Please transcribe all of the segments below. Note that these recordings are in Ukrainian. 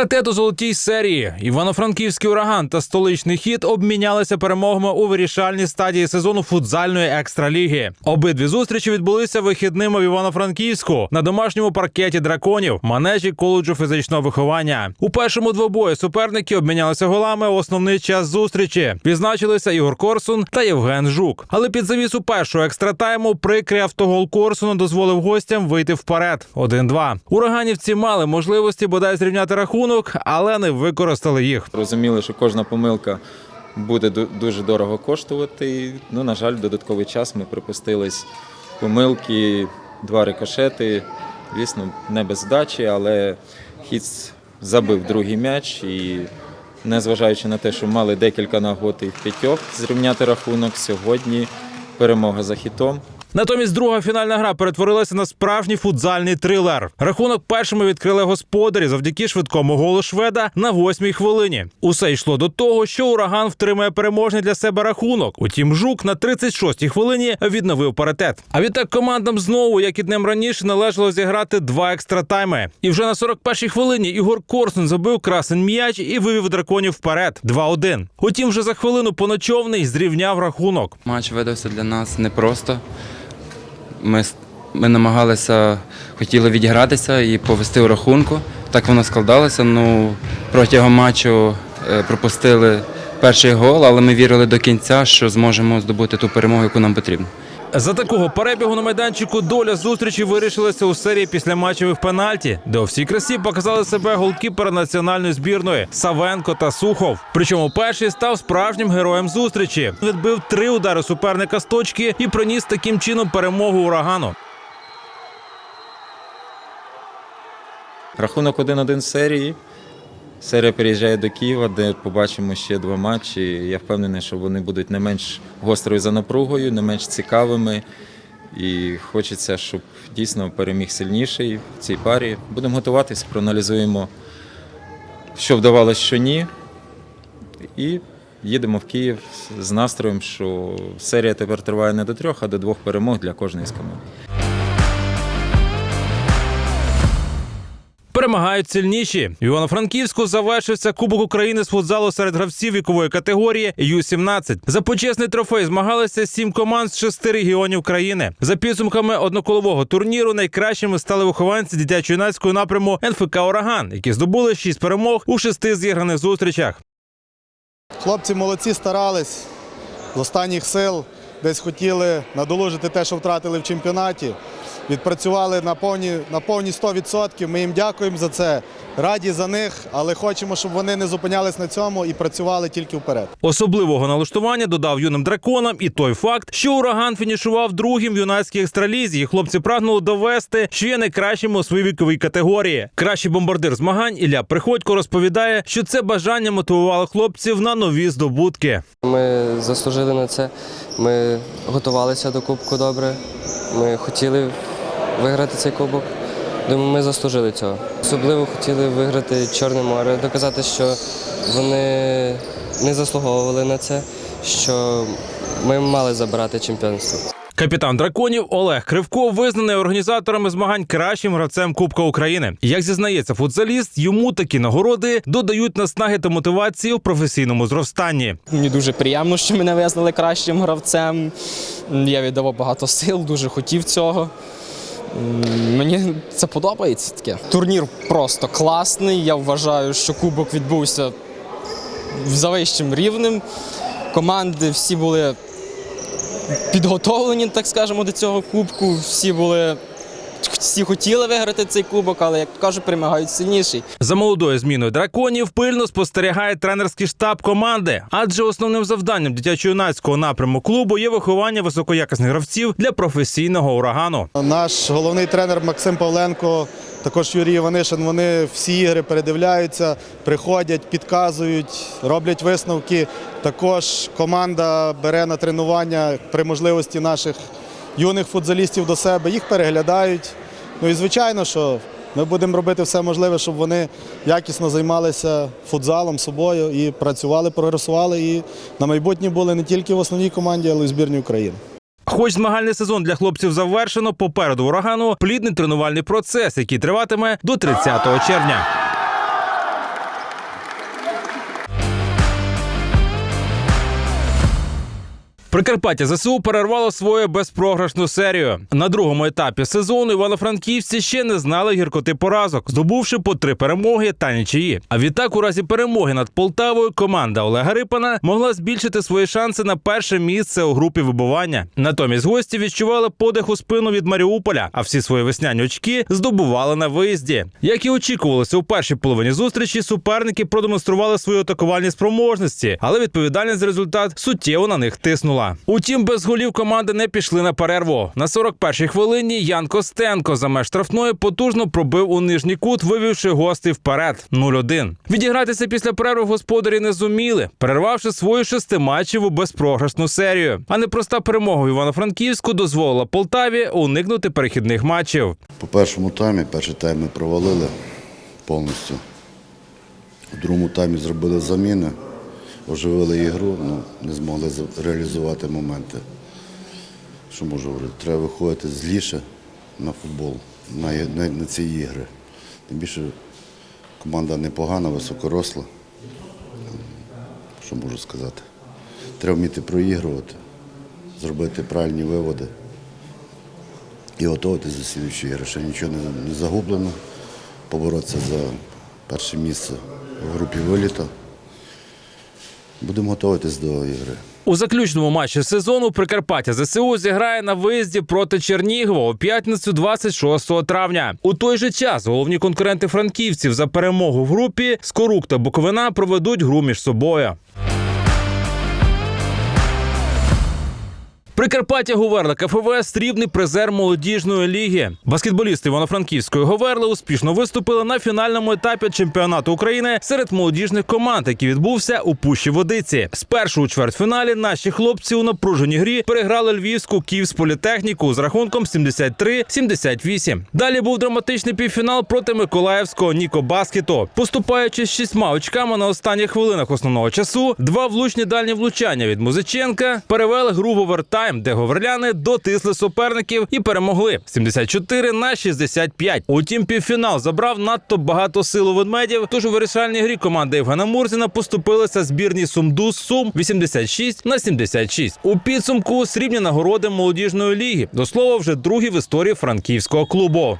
Паритет у золотій серії. Івано-Франківський ураган та столичний хід обмінялися перемогами у вирішальній стадії сезону футзальної екстраліги. Обидві зустрічі відбулися вихідними в Івано-Франківську на домашньому паркеті драконів, манежі коледжу фізичного виховання. У першому двобої суперники обмінялися голами у основний час зустрічі. Відзначилися Ігор Корсун та Євген Жук. Але під завісу першого екстратайму прикрий автогол Корсуна дозволив гостям вийти вперед. 1-2. Ураганівці мали можливості бодай зрівняти рахунок, але не використали їх. Розуміли, що кожна помилка буде дуже дорого коштувати. Ну, на жаль, в додатковий час ми припустились помилки, два рикошети. Звісно, не без здачі, але хіц забив другий м'яч і. Незважаючи на те, що мали декілька нагод і п'ятьох зрівняти рахунок, сьогодні перемога за хітом. Натомість друга фінальна гра перетворилася на справжній футзальний трилер. Рахунок першими відкрили господарі завдяки швидкому голу шведа на восьмій хвилині. Усе йшло до того, що ураган втримає переможний для себе рахунок. Утім, жук на 36-й хвилині відновив паритет. А відтак командам знову, як і днем раніше, належало зіграти два екстратайми. І вже на 41-й хвилині Ігор Корсун забив красен м'яч і вивів драконів вперед. 2-1. Утім, вже за хвилину поночовний зрівняв рахунок. Матч видався для нас непросто. Ми, ми намагалися, хотіли відігратися і повести у рахунку. Так воно складалося. Ну, протягом матчу е, пропустили перший гол, але ми вірили до кінця, що зможемо здобути ту перемогу, яку нам потрібно. За такого перебігу на майданчику доля зустрічі вирішилася у серії після матчевих пенальті, де у всій красі показали себе голкіпери національної збірної Савенко та Сухов. Причому перший став справжнім героєм зустрічі. Відбив три удари суперника з точки і приніс таким чином перемогу урагану. Рахунок 1-1 серії. Серія переїжджає до Києва, де побачимо ще два матчі. Я впевнений, що вони будуть не менш гострою за напругою, не менш цікавими. І хочеться, щоб дійсно переміг сильніший в цій парі. Будемо готуватись, проаналізуємо, що вдавалося, що ні. І їдемо в Київ з настроєм, що серія тепер триває не до трьох, а до двох перемог для кожної з команд. Перемагають сильніші. В Івано-Франківську завершився Кубок України з футзалу серед гравців вікової категорії Ю-17. За почесний трофей змагалися сім команд з шести регіонів країни. За підсумками одноколового турніру найкращими стали вихованці дитячо-юнацького напряму НФК Ураган, які здобули шість перемог у шести зіграних зустрічах. Хлопці молодці старались з останніх сил, десь хотіли надолужити те, що втратили в чемпіонаті. Відпрацювали на повні, на повні 100%. Ми їм дякуємо за це. Раді за них, але хочемо, щоб вони не зупинялись на цьому і працювали тільки вперед. Особливого налаштування додав юним драконам і той факт, що ураган фінішував другим в юнацькій екстралізі. Хлопці прагнули довести, що є найкращими у своїй віковій категорії. Кращий бомбардир змагань Ілля Приходько розповідає, що це бажання мотивувало хлопців на нові здобутки. Ми заслужили на це. Ми готувалися до кубку добре. Ми хотіли виграти цей кубок. Думаю, ми заслужили цього. Особливо хотіли виграти Чорне море, доказати, що вони не заслуговували на це, що ми мали забирати чемпіонство. Капітан драконів Олег Кривко визнаний організаторами змагань кращим гравцем Кубка України. Як зізнається футзаліст, йому такі нагороди додають наснаги та мотивації у професійному зростанні. Мені дуже приємно, що мене визнали кращим гравцем. Я віддавав багато сил, дуже хотів цього. Мені це подобається таке. Турнір просто класний. Я вважаю, що кубок відбувся за вищим рівнем. Команди всі були підготовлені, так скажемо, до цього кубку. Всі були. Всі хотіли виграти цей кубок, але як кажуть, перемагають сильніший. За молодою зміною драконів пильно спостерігає тренерський штаб команди, адже основним завданням дитячо-юнацького напряму клубу є виховання високоякісних гравців для професійного урагану. Наш головний тренер Максим Павленко, також Юрій Іванишин, вони всі ігри передивляються, приходять, підказують, роблять висновки. Також команда бере на тренування при можливості наших юних футзалістів до себе, їх переглядають. Ну і звичайно, що ми будемо робити все можливе, щоб вони якісно займалися футзалом собою і працювали, прогресували. І на майбутнє були не тільки в основній команді, але й у збірній України. Хоч змагальний сезон для хлопців завершено, попереду урагану плідний тренувальний процес, який триватиме до 30 червня. Прикарпаття ЗСУ перервало свою безпрограшну серію. На другому етапі сезону івано-франківці ще не знали гіркоти поразок, здобувши по три перемоги та нічиї. А відтак, у разі перемоги над Полтавою, команда Олега Рипана могла збільшити свої шанси на перше місце у групі вибування. Натомість гості відчували подих у спину від Маріуполя, а всі свої весняні очки здобували на виїзді. Як і очікувалося у першій половині зустрічі, суперники продемонстрували свої атакувальні спроможності, але відповідальність за результат суттєво на них тиснула. Утім, без голів команди не пішли на перерву. На 41-й хвилині Ян Костенко за меж штрафної потужно пробив у нижній кут, вивівши гостей вперед 0-1. Відігратися після перерви господарі не зуміли, перервавши свою шестиматчеву безпрограшну серію. А непроста перемога в Івано-Франківську дозволила Полтаві уникнути перехідних матчів. По першому таймі, перший тайм ми провалили повністю. У другому таймі зробили заміни, оживили ігру, ну, не змогли реалізувати моменти. Що можу говорити? Треба виходити зліше на футбол, на, на, на ці ігри. Тим більше команда непогана, високоросла. Що можу сказати? Треба вміти проігрувати, зробити правильні виводи і готуватися до слідчої ігри. Ще нічого не, не загублено. Поборотися за перше місце в групі виліта. Будемо готуватись до ігри. У заключному матчі сезону Прикарпаття ЗСУ зіграє на виїзді проти Чернігова у п'ятницю 26 травня. У той же час головні конкуренти франківців за перемогу в групі Скорук та Буковина проведуть гру між собою. Прикарпаття Говерла КФВ срібний призер молодіжної ліги. Баскетболісти Івано-Франківської Говерли успішно виступили на фінальному етапі чемпіонату України серед молодіжних команд, який відбувся у Пущі Водиці. Спершу у чвертьфіналі наші хлопці у напруженій грі переграли львівську Київсполітехніку з рахунком 73-78. Далі був драматичний півфінал проти Миколаївського Ніко Баскету. Поступаючи з шістьма очками на останніх хвилинах основного часу, два влучні дальні влучання від Музиченка перевели гру в овертайм, де говерляни дотисли суперників і перемогли 74 на 65. Утім, півфінал забрав надто багато сил у ведмедів. Тож у вирішальній грі команда Євгена Мурзіна поступилася збірній Сумду Сум 86 на 76. У підсумку срібні нагороди молодіжної ліги. До слова, вже другі в історії франківського клубу.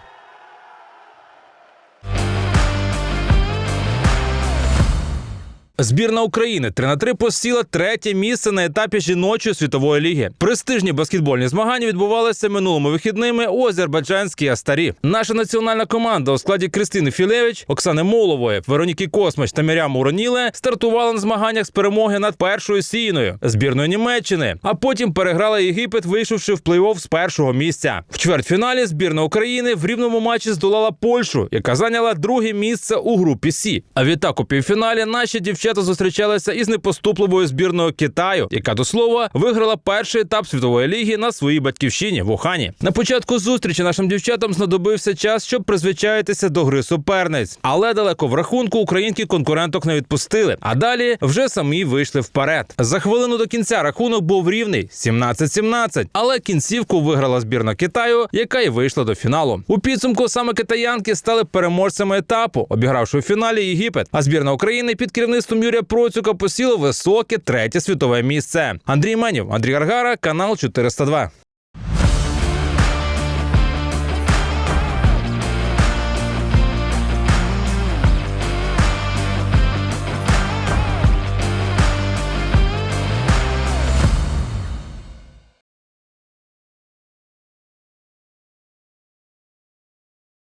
Збірна України 3 на 3 посіла третє місце на етапі жіночої світової ліги. Престижні баскетбольні змагання відбувалися минулими вихідними у азербайджанській Астарі. Наша національна команда у складі Кристини Філевич, Оксани Молової, Вероніки Космач та Мірям Уроніле стартувала на змаганнях з перемоги над першою сіяною збірною Німеччини, а потім переграла Єгипет, вийшовши в плей-офф з першого місця. В чвертьфіналі збірна України в рівному матчі здолала Польщу, яка зайняла друге місце у групі Сі. А відтак у півфіналі наші дівчата зустрічалися із непоступливою збірною Китаю, яка до слова виграла перший етап світової ліги на своїй батьківщині в Ухані. На початку зустрічі нашим дівчатам знадобився час, щоб призвичаїтися до гри суперниць, але далеко в рахунку українки конкуренток не відпустили. А далі вже самі вийшли вперед. За хвилину до кінця рахунок був рівний 17-17, але кінцівку виграла збірна Китаю, яка й вийшла до фіналу. У підсумку саме китаянки стали переможцями етапу, обігравши у фіналі Єгипет. А збірна України під керівництвом Юрія Процюка посіла високе третє світове місце. Андрій Менів, Андрій Гаргара, канал 402.